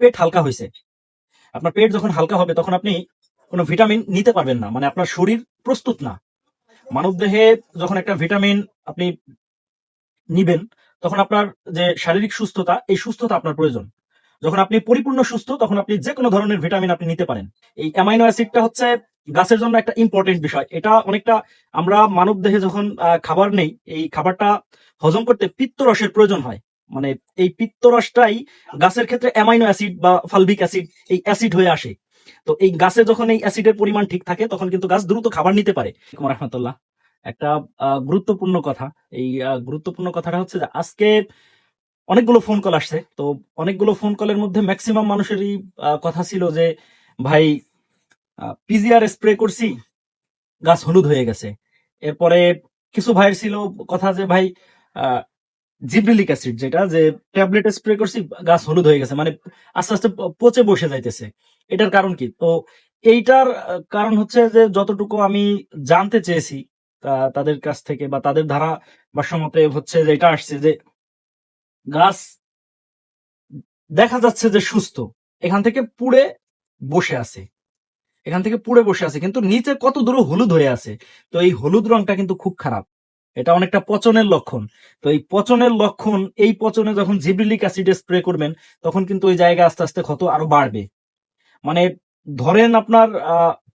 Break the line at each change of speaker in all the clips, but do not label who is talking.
পেট হালকা হয়েছে। আপনার পেট যখন হালকা হবে, তখন আপনি কোনো ভিটামিন নিতে পারবেন না। মানে আপনার শরীর প্রস্তুত না। মানব দেহে যখন একটা ভিটামিন আপনি নিবেন, তখন আপনার যে শারীরিক সুস্থতা, এই সুস্থতা আপনার প্রয়োজন। যখন আপনি পরিপূর্ণ সুস্থ, তখন আপনি যে কোনো ধরনের ভিটামিন আপনি নিতে পারেন। এই অ্যামাইনো অ্যাসিডটা হচ্ছে গাছের জন্য একটা ইম্পর্টেন্ট বিষয়। এটা অনেকটা আমরা মানব দেহে যখন খাবার নেই, এই খাবারটা হজম করতে পিত্তরসের প্রয়োজন হয়। মানে এই পিত্তরসটাই গাছের ক্ষেত্রে অ্যামাইনো অ্যাসিড বা ফালবিক অ্যাসিড, এই অ্যাসিড হয়ে আসে। তো এই গাছে যখন এই অ্যাসিডের পরিমাণ ঠিক থাকে, তখন কিন্তু গাছ দ্রুত খাবার নিতে পারে। রহমতুল্লাহ। একটা গুরুত্বপূর্ণ কথা। এই গুরুত্বপূর্ণ কথাটা হচ্ছে যে আজকে অনেকগুলো ফোন কল আসছে। তো অনেকগুলো ফোন কলের মধ্যে ম্যাক্সিমাম মানুষেরই কথা ছিল যে, ভাই পিজিআর স্প্রে করছি, গাছ হলুদ হয়ে গেছে। এরপরে কিছু ভাইয়ের ছিল কথা যে, ভাই জিব্রিলিক অ্যাসিড যেটা, যে ট্যাবলেট স্প্রে করছি, গাছ হলুদ হয়ে গেছে মানে আস্তে আস্তে পচে বসে যাইতেছে। এটার কারণ কি? তো এইটার কারণ হচ্ছে যে যতটুকু আমি জানতে চেয়েছি তাদের কাছ থেকে বা তাদের ধারা ভাষ্যমতে হচ্ছে যে এটা আসছে যে গাছ দেখা যাচ্ছে যে সুস্থ, এখান থেকে পুড়ে বসে আছে। এখান থেকে পুড়ে বসে আছে, কিন্তু নিচে কত দূর হলুদ হয়ে আছে? তো এই হলুদ রংটা কিন্তু খুব খারাপ। এটা অনেকটা পচনের লক্ষণ। তো এই পচনের লক্ষণ, এই পচনে যখন জিব্রিলিক অ্যাসিড স্প্রে করবেন, তখন কিন্তু ওই জায়গা আস্তে আস্তে ক্ষত আরও বাড়বে। মানে ধরেন আপনার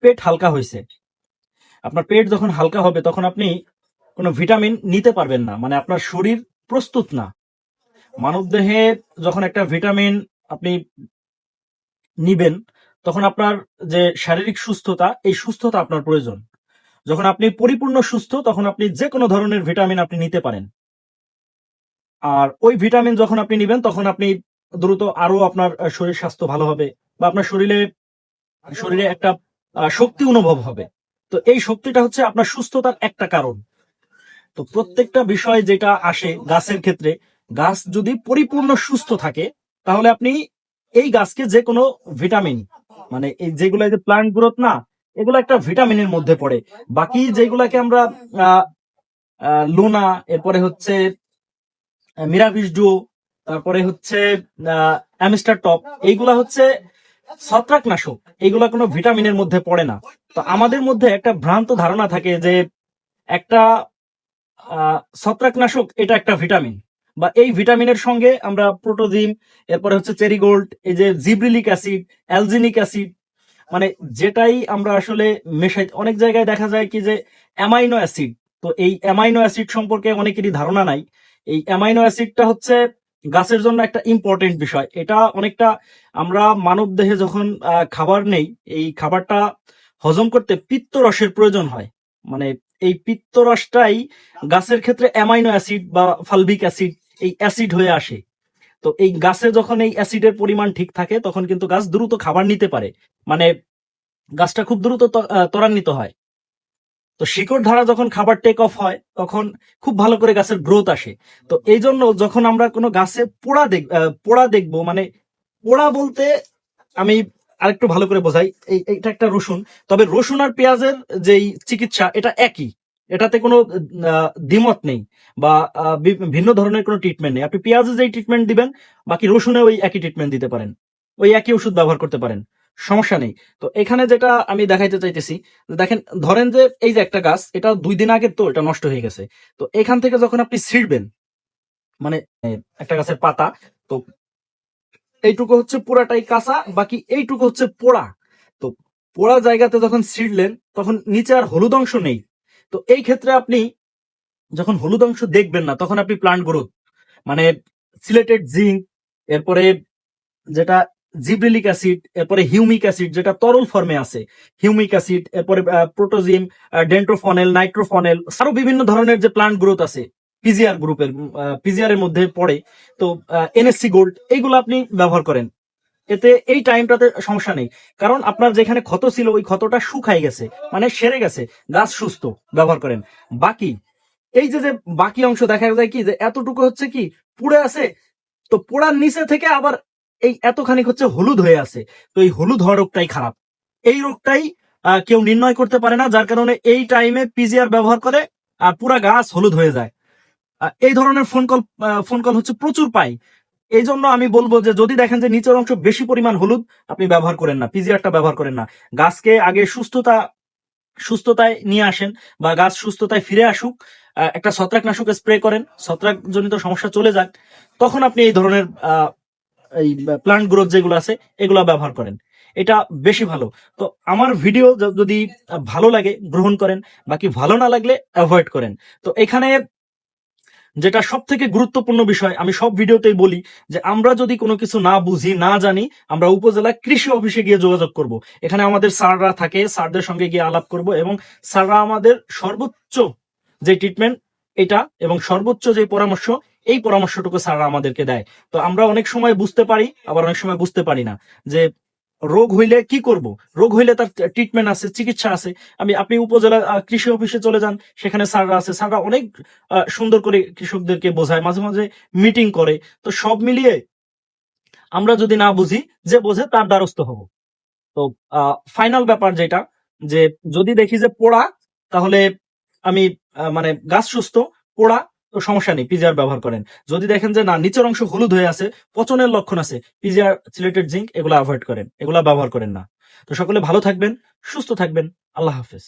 পেট হালকা হয়েছে। আপনার পেট যখন হালকা হবে, তখন আপনি কোনো ভিটামিন নিতে পারবেন না। মানে আপনার শরীর প্রস্তুত না। মানব দেহে যখন একটা ভিটামিন আপনি নিবেন, তখন আপনার যে শারীরিক সুস্থতা, এই সুস্থতা আপনার প্রয়োজন। যখন আপনি পরিপূর্ণ সুস্থ, তখন আপনি যে কোনো ধরনের ভিটামিন আপনি নিতে পারেন। আর ওই ভিটামিন যখন আপনি নিবেন, তখন আপনি দ্রুত আরও আপনার শরীর স্বাস্থ্য ভালো হবে বা আপনার শরীরে শরীরে একটা শক্তি অনুভব হবে। তো এই শক্তিটা হচ্ছে আপনার সুস্থতার একটা কারণ। তো প্রত্যেকটা বিষয় যেটা আসে গাছের ক্ষেত্রে, গাছ যদি পরিপূর্ণ সুস্থ থাকে, তাহলে আপনি এই গাছকে যে কোনো ভিটামিন মানে এই যেগুলো প্লান্ট গ্রোথ না এগুলো একটা ভিটামিনের মধ্যে পড়ে। বাকি যেগুলাকে আমরা লোনা, এরপরে হচ্ছে মিরাভিস ডুও তারপরে হচ্ছে অ্যামিস্টার টপ, এইগুলা হচ্ছে ছত্রাকনাশক। এইগুলা কোনো ভিটামিনের মধ্যে পড়ে না। তো আমাদের মধ্যে একটা ভ্রান্ত ধারণা থাকে যে একটা ছত্রাকনাশক এটা একটা ভিটামিন। বা এই ভিটামিনের সঙ্গে আমরা প্রোটোজিম, এরপরে হচ্ছে চেরিগোল্ড, এই যে জিব্রিলিক অ্যাসিড, অ্যালজিনিক অ্যাসিড মানে যেটাই আমরা আসলে মেশাই, অনেক জায়গায় দেখা যায় কি যে অ্যামাইনো অ্যাসিড, তো এই অ্যামাইনো অ্যাসিড সম্পর্কে অনেকেরই ধারণা নাই। এই অ্যামাইনো অ্যাসিডটা হচ্ছে গাছের জন্য একটা ইম্পর্টেন্ট বিষয়। এটা অনেকটা আমরা মানব দেহে যখন খাবার নেই, এই খাবারটা হজম করতে পিত্তরসের প্রয়োজন হয়। মানে এই পিত্তরসটাই গাছের ক্ষেত্রে অ্যামাইনো অ্যাসিড বা ফালবিক অ্যাসিড, এই অ্যাসিড হয়ে আসে। তো এই গাছে যখন এই অ্যাসিডের পরিমাণ ঠিক থাকে, তখন কিন্তু গাছ দ্রুত খাবার নিতে পারে। মানে গাছটা খুব দ্রুত ত্বরান্বিত হয়। তো শিকড় ধারা যখন খাবার টেক অফ হয়, তখন খুব ভালো করে গাছের গ্রোথ আসে। তো এই জন্য যখন আমরা কোনো গাছে পোড়া দেখ পোড়া দেখব মানে পোড়া বলতে আমি আরেকটু ভালো করে বোঝাই। এই এটা একটা রসুন। তবে রসুন আর পেঁয়াজের যেই চিকিৎসা, এটা একই। এটাতে কোনো দ্বিমত নেই বা ভিন্ন ধরনের কোনো ট্রিটমেন্ট নেই। আপনি পেঁয়াজে যেই ট্রিটমেন্ট দিবেন, বাকি রসুনে ওই একই ট্রিটমেন্ট দিতে পারেন। ওই একই ওষুধ ব্যবহার করতে পারেন। সমস্যা নেই। তো এখানে যেটা আমি দেখাইতে চাইতেছি দেখেন, ধরেন যে এই যে একটা গাছ, এটা দুই দিন আগে তো, এটা নষ্ট হয়ে গেছে। তো এখান থেকে যখন আপনি ছিঁড়বেন মানে একটা গাছের পাতা, তো এইটুকু হচ্ছে পুরাটাই কাঁচা, বাকি এইটুকু হচ্ছে পোড়া। তো পোড়া জায়গাতে যখন ছিঁড়লেন, তখন নিচে আর হলুদ অংশ নেই। তো এই ক্ষেত্রে আপনি যখন হলুদ অংশ দেখবেন না, তখন আপনি প্লান্ট গ্রোথ মানে সিলেটেড জিঙ্ক এরপরে যেটা জিব্রিলিক অ্যাসিড, এরপরে হিউমিক অ্যাসিড যেটা তরল ফর্মে আছে, হিউমিক অ্যাসিড, এরপরে প্রোটোজিম ডেন্ট্রোফনেল নাইট্রোফনেল, আরও বিভিন্ন ধরনের যে প্লান্ট গ্রোথ আছে পিজিআর গ্রুপের পিজিআর এর মধ্যে পড়ে, তো এনএসসি গোল্ড এইগুলো আপনি ব্যবহার করেন। এতে এই টাইমটাতে সমস্যা নেই। কারণ আপনার যেখানে ক্ষত ছিল, ওই ক্ষতটা শুকাই গেছে মানে সেরে গেছে। গাছ সুস্থ, ব্যবহার করেন। বাকি, এই যে যে বাকি অংশ দেখা যায় কি, যে এতটুকু হচ্ছে কি, পুড়ে আছে, তো পোড়ার নিচে থেকে আবার এই এতখানি হচ্ছে হলুদ হয়ে আছে। তো এই হলুদ হওয়া রোগটাই খারাপ। এই রোগটাই কেউ নির্ণয় করতে পারে না, যার কারণে এই টাইমে পিজিআর ব্যবহার করে আর পুরা গাছ হলুদ হয়ে যায়। এই ধরনের ফোন কল ফোন কল হচ্ছে প্রচুর পাই। এই জন্য আমি বলব যে যদি দেখেন যে নিচের অংশ বেশি পরিমাণ হলুদ, আপনি ব্যবহার করেন না, পিজিআরটা ব্যবহার করেন না। গাছকে আগে সুস্থতা, সুস্থতায় নিয়ে আসেন বা গাছ সুস্থতায় ফিরে আসুক একটা ছত্রাকনাশক স্প্রে করেন, ছত্রাকজনিত সমস্যা চলে যাক, তখন আপনি এই ধরনের এই প্লান্ট গ্রোথ যেগুলো আছে, এগুলো ব্যবহার করেন। এটা বেশি ভালো। তো আমার ভিডিও যদি ভালো লাগে, গ্রহণ করেন, বাকি ভালো না লাগলে অ্যাভয়েড করেন। তো এখানে যেটা সব থেকে গুরুত্বপূর্ণ বিষয়, আমি সব ভিডিওতেই বলি যে আমরা যদি কোনো কিছু না বুঝি, না জানি, আমরা উপজেলা কৃষি অফিসে গিয়ে যোগাযোগ করব। এখানে আমাদের স্যাররা থাকে, স্যারদের সঙ্গে গিয়ে আলাপ করব এবং স্যাররা আমাদের সর্বোচ্চ যে ট্রিটমেন্ট এটা এবং সর্বোচ্চ যে পরামর্শ, এই পরামর্শটুকু স্যাররা আমাদেরকে দেয়। তো আমরা অনেক সময় বুঝতে পারি, আবার অনেক সময় বুঝতে পারি না যে রোগ হইলে কি করব? রোগ হইলে তার ট্রিটমেন্ট আছে, চিকিৎসা আছে। আমি, আপনি উপজেলা কৃষি অফিসে চলে যান, সেখানে স্যাররা আছে। স্যাররা অনেক সুন্দর করে কৃষকদেরকে বোঝায়, মাঝে মাঝে মিটিং করে। তো সব মিলিয়ে আমরা যদি না বুঝি, যে বোঝে, তার দ্বারস্থ হব। তো ফাইনাল ব্যাপার যেটা, যে যদি দেখি যে পোড়া, তাহলে আমি মানে গাছ সুস্থ, পোড়া তো সমস্যা নেই, পিজিআর ব্যবহার করেন। যদি দেখেন যে না, নিচের অংশ হলুদ হয়ে আছে, পচনের লক্ষণ আছে, পিজিআর সিলেটেড জিঙ্ক এগুলো অ্যাভয়েড করেন, এগুলা ব্যবহার করেন না। তো সকলে ভালো থাকবেন, সুস্থ থাকবেন, আল্লাহ হাফেজ।